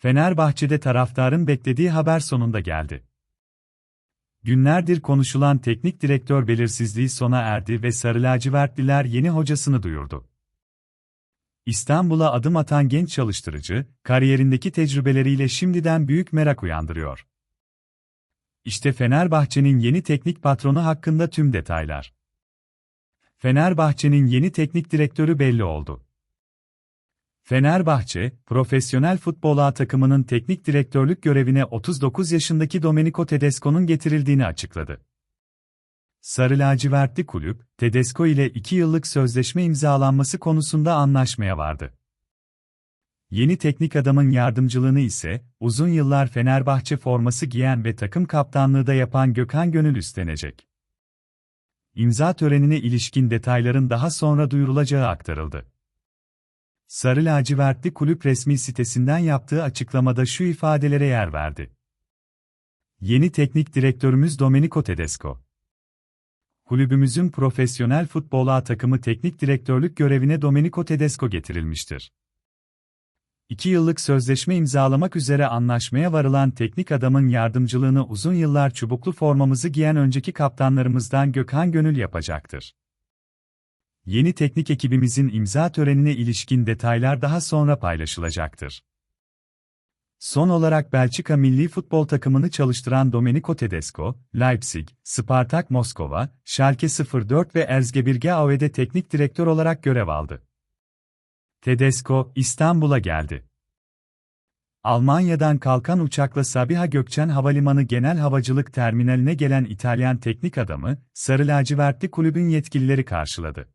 Fenerbahçe'de taraftarın beklediği haber sonunda geldi. Günlerdir konuşulan teknik direktör belirsizliği sona erdi ve Sarı Lacivertliler yeni hocasını duyurdu. İstanbul'a adım atan genç çalıştırıcı, kariyerindeki tecrübeleriyle şimdiden büyük merak uyandırıyor. İşte Fenerbahçe'nin yeni teknik patronu hakkında tüm detaylar. Fenerbahçe'nin yeni teknik direktörü belli oldu. Fenerbahçe, profesyonel futbol takımının teknik direktörlük görevine 39 yaşındaki Domenico Tedesco'nun getirildiğini açıkladı. Sarı lacivertli kulüp, Tedesco ile 2 yıllık sözleşme imzalanması konusunda anlaşmaya vardı. Yeni teknik adamın yardımcılığını ise, uzun yıllar Fenerbahçe forması giyen ve takım kaptanlığı da yapan Gökhan Gönül üstlenecek. İmza törenine ilişkin detayların daha sonra duyurulacağı aktarıldı. Sarı lacivertli kulüp resmi sitesinden yaptığı açıklamada şu ifadelere yer verdi. Yeni teknik direktörümüz Domenico Tedesco. Kulübümüzün profesyonel futbol A takımı teknik direktörlük görevine Domenico Tedesco getirilmiştir. 2 yıllık sözleşme imzalamak üzere anlaşmaya varılan teknik adamın yardımcılığını uzun yıllar çubuklu formamızı giyen önceki kaptanlarımızdan Gökhan Gönül yapacaktır. Yeni teknik ekibimizin imza törenine ilişkin detaylar daha sonra paylaşılacaktır. Son olarak Belçika milli futbol takımını çalıştıran Domenico Tedesco, Leipzig, Spartak Moskova, Schalke 04 ve Erzgebirge AOE'de teknik direktör olarak görev aldı. Tedesco, İstanbul'a geldi. Almanya'dan kalkan uçakla Sabiha Gökçen Havalimanı Genel Havacılık Terminaline gelen İtalyan teknik adamı, Sarı Lacivertli kulübün yetkilileri karşıladı.